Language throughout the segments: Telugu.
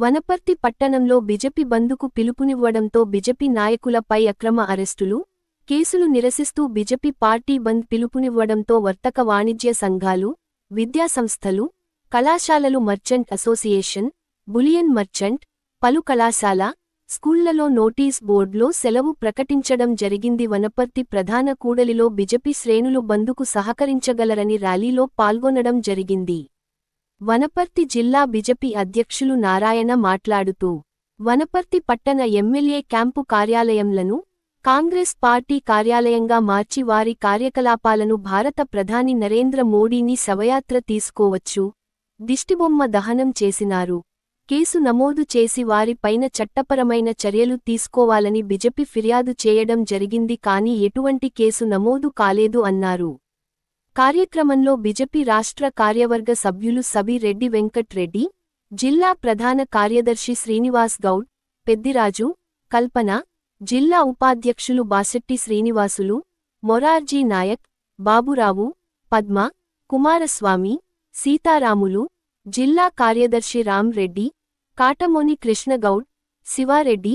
వనపర్తి పట్టణంలో బిజెపి బందుకు పిలుపునివ్వడంతో బిజెపి నాయకులపై అక్రమ అరెస్టులు కేసులు నిరసిస్తూ బిజెపి పార్టీ బంద్ పిలుపునివ్వడంతో వర్తక వాణిజ్య సంఘాలు విద్యాసంస్థలు కళాశాలలు మర్చెంట్ అసోసియేషన్ బులియన్ మర్చెంట్ పలు కళాశాల స్కూళ్ళలో నోటీస్ బోర్డులో సెలవు ప్రకటించడం జరిగింది. వనపర్తి ప్రధాన కూడలిలో బిజెపి శ్రేణులు బందుకు సహకరించగలరని ర్యాలీలో పాల్గొనడం జరిగింది. వనపర్తి జిల్లా బిజెపి అధ్యక్షులు నారాయణ మాట్లాడుతూ వనపర్తి పట్టణ ఎమ్మెల్యే క్యాంపు కార్యాలయంలను కాంగ్రెస్ పార్టీ కార్యాలయంగా మార్చి వారి కార్యకలాపాలను భారత ప్రధాని నరేంద్ర మోడీని శవయాత్ర తీసుకోవచ్చు దిష్టిబొమ్మ దహనం చేసినారు. కేసు నమోదు చేసి వారిపైన చట్టపరమైన చర్యలు తీసుకోవాలని బిజెపి ఫిర్యాదు చేయడం జరిగింది కానీ ఎటువంటి కేసు నమోదు కాలేదు అన్నారు. కార్యక్రమంలో బిజెపి రాష్ట్ర కార్యవర్గ సభ్యులు సబిరెడ్డి వెంకట్రెడ్డి జిల్లా ప్రధాన కార్యదర్శి శ్రీనివాస్ గౌడ్ పెద్దిరాజు కల్పన జిల్లా ఉపాధ్యక్షులు బాసెట్టి శ్రీనివాసులు మొరార్జీ నాయక్ బాబురావు పద్మ కుమారస్వామి సీతారాములు జిల్లా కార్యదర్శి రామ్రెడ్డి కాటమోని కృష్ణగౌడ్ శివారెడ్డి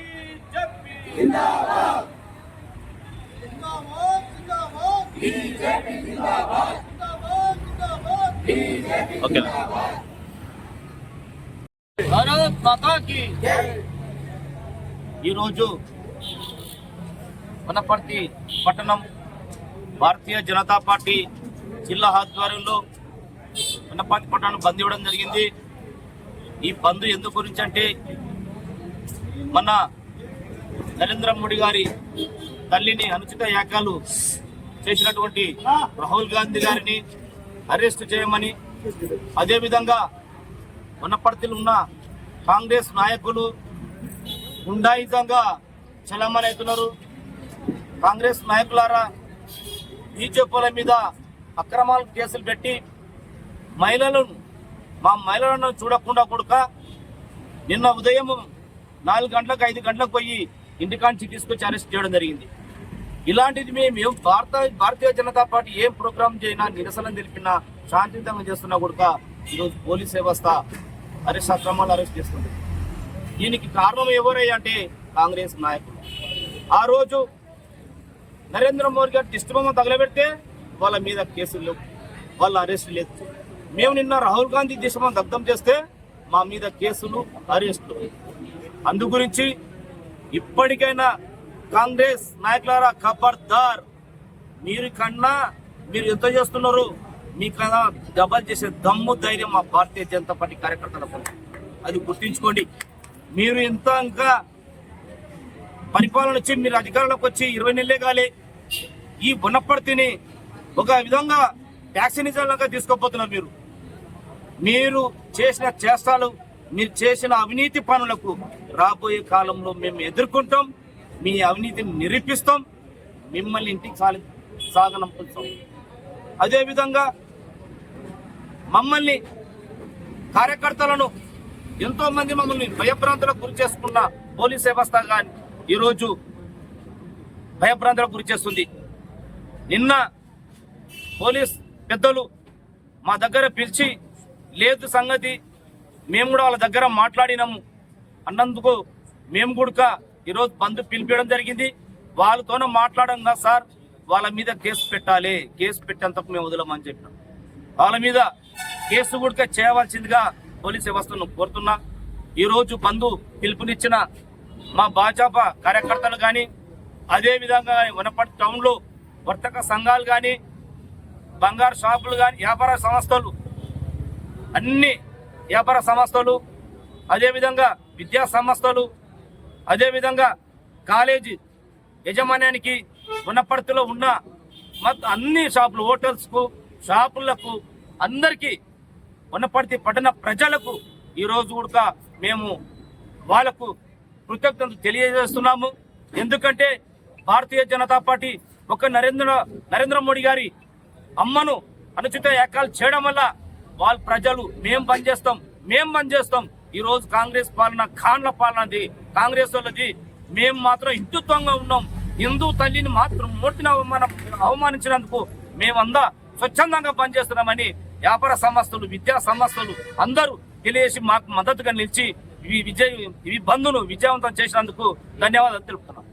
ఓకే భారత్ మాతాకి ఈరోజు వనపర్తి పట్టణం భారతీయ జనతా పార్టీ జిల్లా ఆధ్వర్యంలో వనపర్తి పట్టణం బంద్ ఇవ్వడం జరిగింది. ఈ బంద్ ఎందు గురించి అంటే మన నరేంద్ర మోడీ గారి తల్లిని అనుచిత యాగాలు చేసినటువంటి రాహుల్ గాంధీ గారిని అరెస్ట్ చేయమని అదేవిధంగా ఉన్నప్పటిలో ఉన్న కాంగ్రెస్ నాయకులు గుండాయుధంగా చలమని అవుతున్నారు కాంగ్రెస్ నాయకులారా బీజేపీల మీద అక్రమాలు కేసులు పెట్టి మహిళలను మా మహిళలను చూడకుండా కొడుక నిన్న ఉదయం నాలుగు గంటలకు ఐదు గంటలకు పోయి ఇంటికాంచి తీసుకొచ్చి అరెస్ట్ చేయడం జరిగింది. ఇలాంటిది మేము భారత భారతీయ జనతా పార్టీ ఏం ప్రోగ్రామ్ చేయినా నిరసన తెలిపినా శాంతియుతంగా చేస్తున్నా కూడా ఈరోజు పోలీస్ వ్యవస్థ అరెస్ట్ అక్రమాలు అరెస్ట్ చేస్తుంది. దీనికి కారణం ఎవరయ్యా అంటే కాంగ్రెస్ నాయకులు. ఆ రోజు నరేంద్ర మోడీ గారు దిష్టిబొమ్మ తగలబెడితే వాళ్ళ మీద కేసులు లేవు వాళ్ళ అరెస్ట్ లేదు. మేము నిన్న రాహుల్ గాంధీ దిశమ దగ్ధం చేస్తే మా మీద కేసులు అరెస్టులు. అందు గురించి ఇప్పటికైనా కాంగ్రెస్ నాయకులారా ఖబర్దార్ మీరు కన్నా మీరు ఎంత చేస్తున్నారు? మీకన్నా డబల్ చేసే దమ్ము ధైర్యం మా భారతీయ జనతా పార్టీ కార్యకర్తలకు అది గుర్తించుకోండి. మీరు ఇంత ఇంకా పరిపాలన వచ్చి మీరు అధికారంలోకి వచ్చి ఇరవై నెలలే కాలే. ఈ ఉన్నప్పటిని ఒక విధంగా ట్యాక్సినిజంలాగా తీసుకోపోతున్నారు మీరు. మీరు చేసిన చేష్టాలు మీరు చేసిన అవినీతి పనులకు రాబోయే కాలంలో మేము ఎదుర్కొంటాం మీ అవినీతిని నిరూపిస్తాం మిమ్మల్ని ఇంటికి సాలి సాగనంపుతాం అదేవిధంగా మమ్మల్ని కార్యకర్తలను ఎంతోమంది మమ్మల్ని భయభ్రాంతులకు గురి చేసుకున్న పోలీస్ వ్యవస్థ కానీ ఈరోజు భయభ్రాంతులకు గురి చేస్తుంది. నిన్న పోలీస్ పెద్దలు మా దగ్గర పిలిచి లేదు సంగతి మేము కూడా వాళ్ళ దగ్గర మాట్లాడినాము. అన్నందుకు మేము కూడా ఈరోజు బంద్ పిలిపించడం జరిగింది. వాళ్ళతోనే మాట్లాడంగా సార్. వాళ్ళ మీద కేసు పెట్టాలి. కేసు పెట్టేంతకు మేము వదలమని చెప్పినాం. వాళ్ళ మీద కేసు కూడా చేయవలసిందిగా పోలీస్ వ్యవస్థను కోరుతున్నా. ఈరోజు బంధు పిలుపునిచ్చిన మా భాజపా కార్యకర్తలు కానీ అదే విధంగా వనపర్తి టౌన్లో వర్తక సంఘాలు కానీ బంగారు షాపులు కానీ వ్యాపార సంస్థలు అన్ని వ్యాపార సంస్థలు అదేవిధంగా విద్యా సంస్థలు అదేవిధంగా కాలేజీ యజమాన్యానికి ఉన్నప్పటిలో ఉన్న మొత్తం అన్ని షాపులు హోటల్స్కు షాపులకు అందరికీ ఉన్నప్పటి పట్టణ ప్రజలకు ఈరోజు రోజు కూడా మేము వాళ్ళకు కృతజ్ఞతలు తెలియజేస్తున్నాము. ఎందుకంటే భారతీయ జనతా పార్టీ ఒక నరేంద్ర నరేంద్ర మోడీ గారి అమ్మను అనుచిత ఏకాలు చేయడం వల్ల వాళ్ళ ప్రజలు మేం పనిచేస్తాం మేం పనిచేస్తాం ఈ రోజు కాంగ్రెస్ పాలన ఖాన్ల పాలనది. కాంగ్రెస్ వాళ్ళది మేము మాత్రం హిందుత్వంగా ఉన్నాం. హిందూ తల్లిని మాత్రం మూర్తిని అవమానం అవమానించినందుకు మేమందా స్వచ్ఛందంగా పనిచేస్తున్నామని వ్యాపార సంస్థలు విద్యా సంస్థలు అందరూ తెలియజేసి మాకు మద్దతుగా నిలిచి ఈ విజయ ఈ బంధును విజయవంతం చేసినందుకు ధన్యవాదాలు తెలుపుతున్నాం.